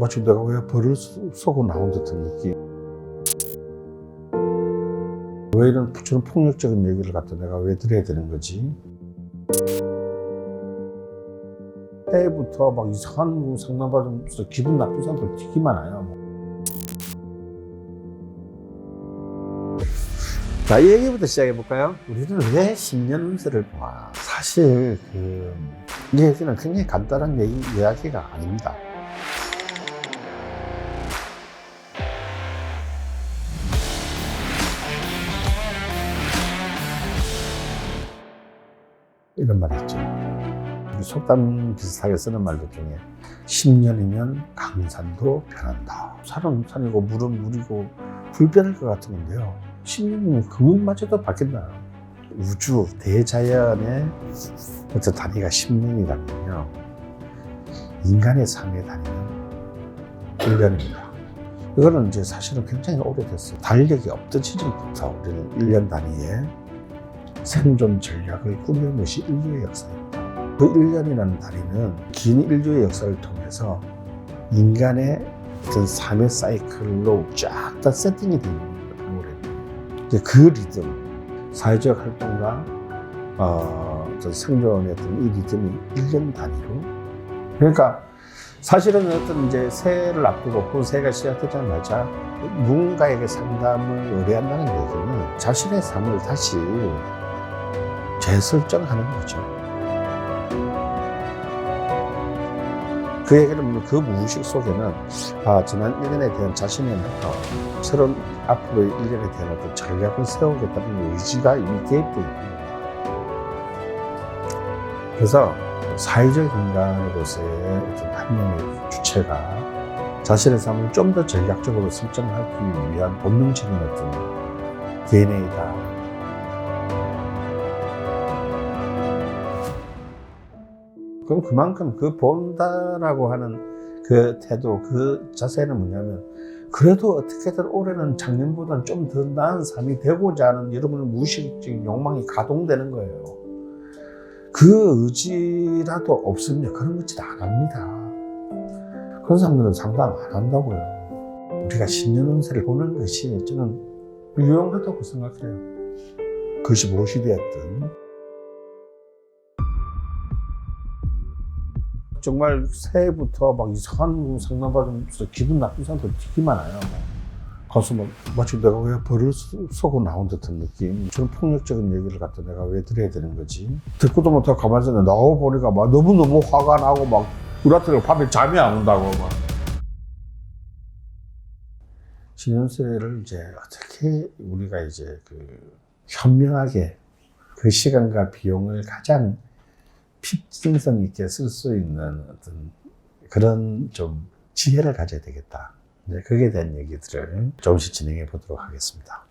마치 내가 왜 벌을 쏘- 쏘고 나온 듯한 느낌. 왜 이런 저런 폭력적인 얘기를 갖다 내가 왜 들어야 되는 거지? 때부터 막 이상한 상담받으면서 기분 나쁜 사람들 되게 많아요. 뭐. 자, 이 얘기부터 시작해볼까요? 우리는 왜 10년 운세를 봐? 사실 그, 이 얘기는 굉장히 간단한 얘기, 이야기가 아닙니다. 이런 말 있죠. 속담 비슷하게 쓰는 말도 중에 10년이면 강산도 변한다. 산은 산이고 물은 물이고 불변할 것 같은 건데요. 10년이면 그것마저도 바뀐다. 우주 대자연의 어떤 단위가 10년이라면요. 인간의 삶의 단위는 1년입니다. 이거는 이제 사실은 굉장히 오래됐어요. 달력이 없던 시절부터 우리는 1년 단위의 생존 전략을 꾸미는 것이 인류의 역사입니다. 그 1년이라는 단위는 긴 인류의 역사를 통해서 인간의 어떤 삶의 사이클로 쫙 다 세팅이 되어 있는 거예요. 그 리듬, 사회적 활동과 어, 생존의 어떤 이 리듬이 1년 단위로 그러니까 사실은 어떤 이제 새해를 앞두고 혹은 새해가 시작되자마자 누군가에게 상담을 의뢰한다는 얘기는 자신의 삶을 다시 재설정하는 거죠. 그 얘기는 그 무의식 속에는 아, 지난 1년에 대한 자신의 목표, 새로운 앞으로의 1년에 대한 어떤 전략을 세우겠다는 의지가 이미 개입되어 있는 거예요. 그래서 사회적 인간으로서의 어떤 한 명의 주체가 자신의 삶을 좀 더 전략적으로 설정하기 위한 본능적인 어떤 DNA다. 그럼 그만큼 그 본다라고 하는 그 태도, 그 자세는 뭐냐면 그래도 어떻게든 올해는 작년보다는 좀 더 나은 삶이 되고자 하는 여러분의 무의식적인 욕망이 가동되는 거예요. 그 의지라도 없으면 그런 것짓 안 합니다. 그런 사람들은 상담 안 한다고요. 우리가 10년 운세를 보는 것이 저는 유용하다고 생각해요. 그것이 무엇이 되었든. 정말 새해부터 막 이상한 상담 받으면서 기분 나쁜 사람들 되게 많아요. 뭐. 가서 막 마치 내가 왜 벌을 쏘- 쏘고 나온 듯한 느낌. 저런 폭력적인 얘기를 갖다 내가 왜 들어야 되는 거지? 듣고도 못하고 가만히 있는데 나와 보니까 막 너무너무 화가 나고 막 우라트가 밤에 잠이 안 온다고 막. 신년세를 이제 어떻게 우리가 이제 그 현명하게 그 시간과 비용을 가장 필증성 있게 쓸 수 있는 어떤 그런 좀 지혜를 가져야 되겠다. 이제 거기에 대한 얘기들을 조금씩 진행해 보도록 하겠습니다.